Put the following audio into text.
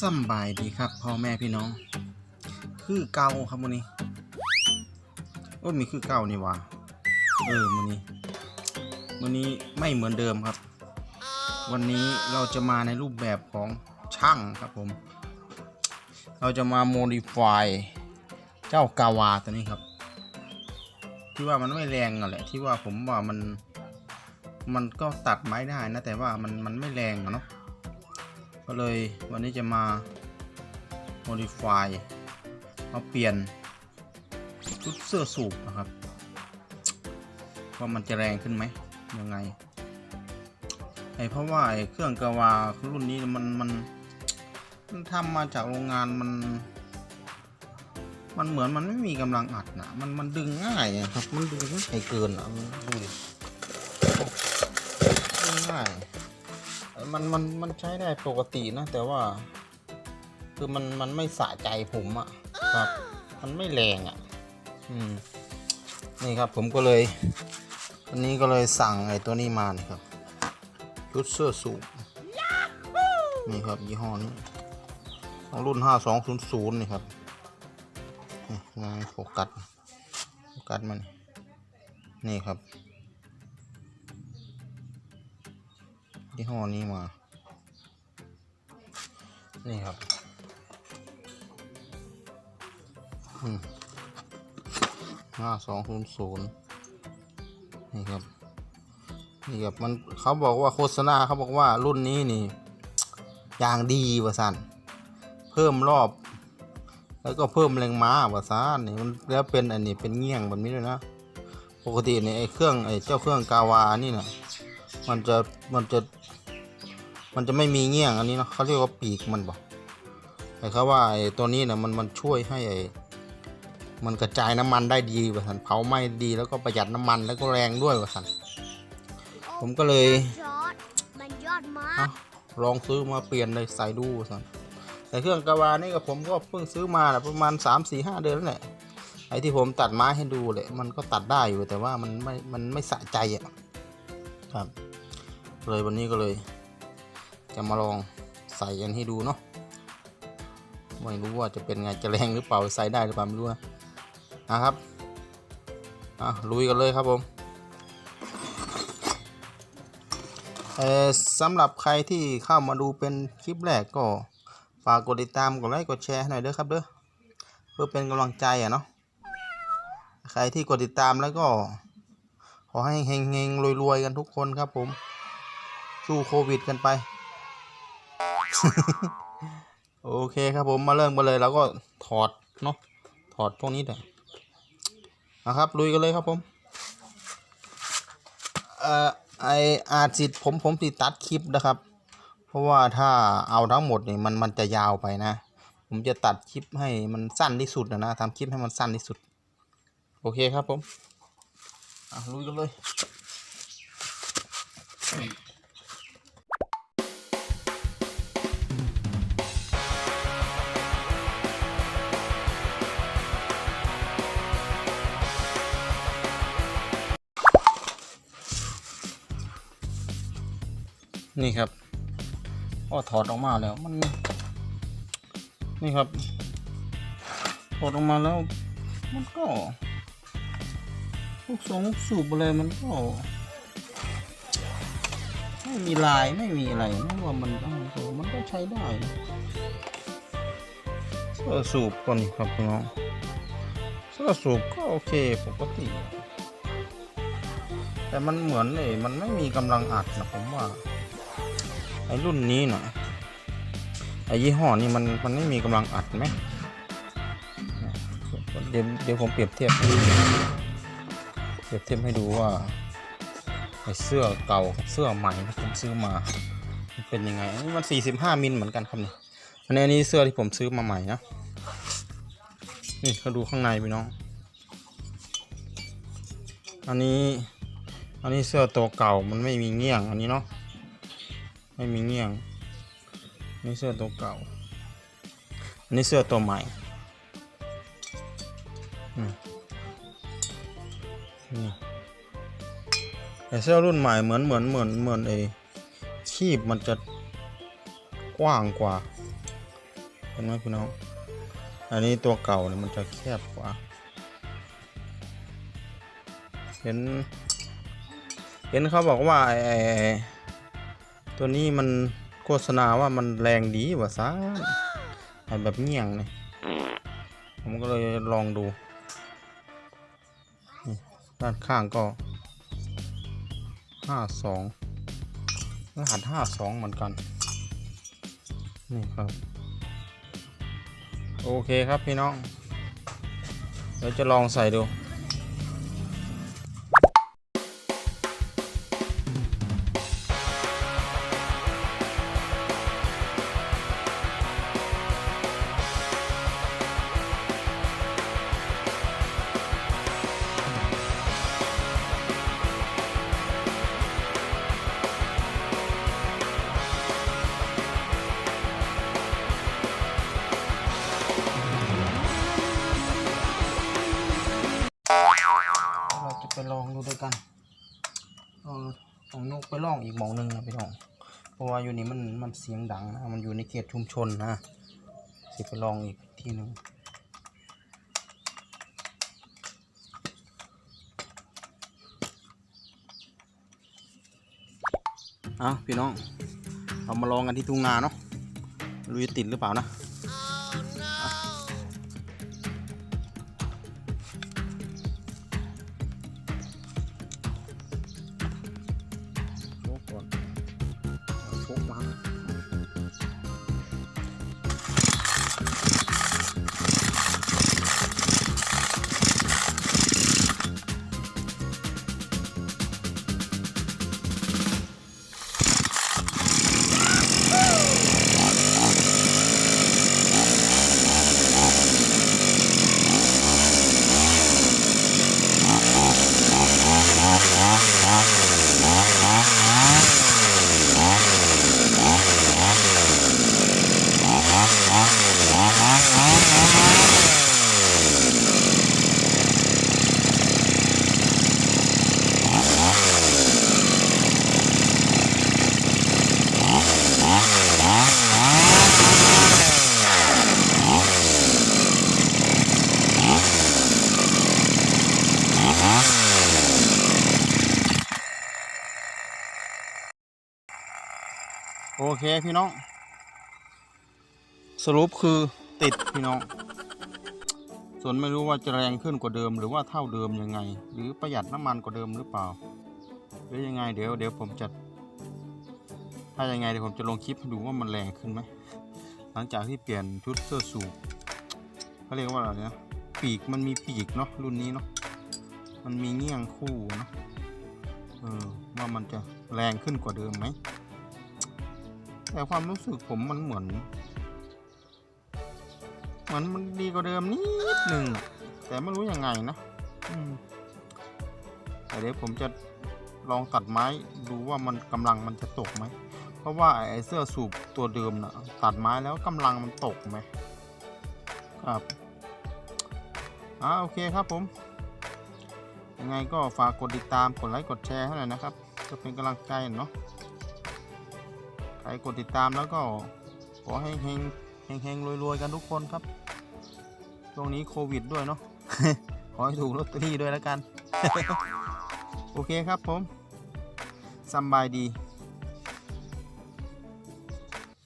สำบายดีครับพ่อแม่พี่น้อง คือเก่าครับวันนี้โอ้มีคือเก่านี่ว่าเออวันนี้วันนี้ไม่เหมือนเดิมครับ วันนี้เราจะมาในรูปแบบของช่างครับผม เราจะมาโมดิฟายเจ้ากาวาตัวนี้ครับ ที่ว่ามันไม่แรงอะแหละ ที่ว่าผมว่ามัน มันก็ตัดไม้ได้นะ แต่ว่ามันมันไม่แรงอะเนาะ ก็เลยวันนี้จะมา modify มาเปลี่ยนชุดเสื้อสูบนะครับว่ามันจะแรงขึ้นไหมยังไงไอเพราะว่าไอเครื่องกาวารุ่นนี้มันมันมันทำมาจากโรงงานมัน มันเหมือนมันไม่มีกำลังอัดนะมันมันดึงง่ายอะครับ มันดึงง่ายเกินอะดูดิดึงง่าย มันมันมันใช้ได้ปกตินะ แต่ว่า คือมันมันไม่สะใจผมอะครับ มันไม่แรงอะอืมนี่ครับผมก็เลยวันนี้ก็เลยสั่งไอ้ตัวนี้มานี่ครับชุดเสื้อสูงนี่ครับยี่ห้อนี้ของรุ่น 5200 นี่ครับนี่งานโฟกัสโฟกัสมันนี่ครับ ยี่ห้อนี้มา นี่ครับอืมห้าสองศูนย์ศูนย์นี่ครับ นี่ครับมันเขาบอกว่าโฆษณาเขาบอกว่ารุ่นนี้นี่อย่างดีว่าสันเพิ่มรอบ แล้วก็เพิ่มแรงม้าว่าซานนี่มันแล้วเป็นอันนี้เป็นเงี้ยงแบบนี้เลยนะปกติเนี่ยไอ้เครื่องไอ้เจ้าเครื่องกาวานี่นะมันจะมันจะ มันจะไม่มีเงี้ยงอันนี้เนาะเขาเรียกว่าปีกมันบอกแต่เขาว่าไอ้ตัวนี้นะมันมันช่วยให้ไอ้มันกระจายน้ำมันได้ดีว่าสันเผาไหม้ดีแล้วก็ประหยัดน้ำมันแล้วก็แรงด้วยว่าสันผมก็เลยยอดมันยอดมากอะลองซื้อมาเปลี่ยนเลยใส่ดูว่าสันแต่เครื่องกาวานี่ก็ผมก็เพิ่งซื้อมาแหละประมาณ3 4 5เดือนแล้วแหละไอ้ที่ผมตัดไม้ให้ดูเลยมันก็ตัดได้อยู่แต่ว่ามันไม่มันไม่สะใจอะครับเลยวันนี้ก็เลย จะมาลองใส่กันให้ดูเนาะไม่รู้ว่าจะเป็นไงจะแรงหรือเปล่าใส่ได้หรือเปล่าไม่รู้นะนะครับอะลุยกันเลยครับผมเออสำหรับใครที่เข้ามาดูเป็นคลิปแรกก็ฝากกดติดตามกดไลค์กดแชร์ให้หน่อยเด้อครับเด้อเพื่อเป็นกำลังใจอะเนาะใครที่กดติดตามแล้วก็ ขอให้เฮงๆรวยๆกันทุกคนครับผมสู้โควิดกันไป โอเคครับผมมาเริ่มกันเลยเราก็ถอดเนาะถอดพวกนี้เถอะนะครับลุยกันเลยครับผมเอ่อไออาจสิผมผมติตัดคลิปนะครับ เพราะว่าถ้าเอาทั้งหมดนี่มันมันจะยาวไปนะ ผมจะตัดคลิปให้มันสั้นที่สุดนะนะทำคลิปให้มันสั้นที่สุด โอเคครับผมอะลุยกันเลย นี่ครับก็ถอดออกมาแล้วมัน นี่ครับ ถอดออกมาแล้ว มันก็ลูกทรงลูกสูบอะไรมันก็ ไม่มีลายไม่มีอะไรไม่ว่ามันก็มันก็ใช้ได้เสื้อสูบก่อนครับพี่น้องเสื้อสูบก็โอเคปกติ แต่มันเหมือนเลยมันไม่มีกำลังอัดนะผมว่า ไอรุ่นนี้หนะไอยี่ห้อนี้มันมันไม่มีกำลังอัดไหมเดี๋ยวเดี๋ยวผมเปรียบเทียบเปรียบเทียบให้ดูว่าไอเสื้อเก่าเสื้อใหม่ที่ผมซื้อมาเป็นยังไงอันนี้มัน 45 มิลเหมือนกันครับเนี่อันนี้อันนี้เสื้อที่ผมซื้อมาใหม่นะนี่เขาดูข้างในพี่น้อง อันนี้อันนี้เสื้อตัวเก่ามันไม่มีเงี้ยงอันนี้เนาะ ไม่มีเงี้ยงนี่เสื้อตัวเก่านนี้เสื้อตัวใหม่นี่แต่เสื้อรุ่นใหม่เหมือนเหมือนเหมือนเหมือนไอ้คีบมันจะกว้างกว่าเห็นไหมพี่น้อง อันนี้ตัวเก่าเนี่ยมันจะแคบกว่า เห็น เห็นเขาบอกว่าไอ้ไอ้ไอ้ ตัวนี้มันโฆษณาว่ามันแรงดีว่าซ่าแบบเงี่ยงเนี่ยผมก็เลยลองดู ด้านข้างก็ห้าสองรหัสห้าสองเหมือนกัน นี่ครับ โอเคครับพี่น้อง เดี๋ยวจะลองใส่ดู นกไปลองอีกหมองหนึ่งนะพี่น้อง เพราะว่าอยู่นี่มันมันเสียงดังนะ มันอยู่ในเขตชุมชนนะสิไปลองอีกที่หนึ่งอะพี่น้อง เรามาลองกันที่ทุ่งนาเนาะรู้จะติดหรือเปล่านะ โอเคพี่น้อง สรุปคือติดพี่น้อง ส่วนไม่รู้ว่าจะแรงขึ้นกว่าเดิม หรือว่าเท่าเดิมยังไง หรือประหยัดน้ำมันกว่าเดิมหรือเปล่า หรือยังไงเดี๋ยวเดี๋ยวผมจะถ้ายังไงเดี๋ยวผมจะลงคลิปให้ดูว่ามันแรงขึ้นไหมหลังจากที่เปลี่ยนชุดเสื้อสูบเขาเรียกว่าอะไรนะปีกมันมีปีกเนาะรุ่นนี้เนาะมันมีเงี้ยงคู่เนาะเออว่ามันจะแรงขึ้นกว่าเดิมไหม แต่ความรู้สึกผมมันเหมือนเหมือนมันดีกว่าเดิมนิดหนึ่งแต่ไม่รู้ยังไงนะแต่เดี๋ยวผมจะลองตัดไม้ดูว่ามันกำลังมันจะตกไหม เพราะว่าไอ้เสื้อสูบตัวเดิมนะตัดไม้แล้วกำลังมันตกไหมครับอ่าโอเคครับผม ยังไงก็ฝากกดติดตามกดไลค์กดแชร์ให้หน่อยนะครับ จะเป็นกำลังใจเนาะ ครกดติดตามแล้วก็ขอให้เฮงเฮงเฮงรวยๆกันทุกคนครับ ช่วงนี้โควิดด้วยเนาะ ขอให้ถูกลอตเตอรี่ด้วยแล้วกัน โอเคครับผมสบายดี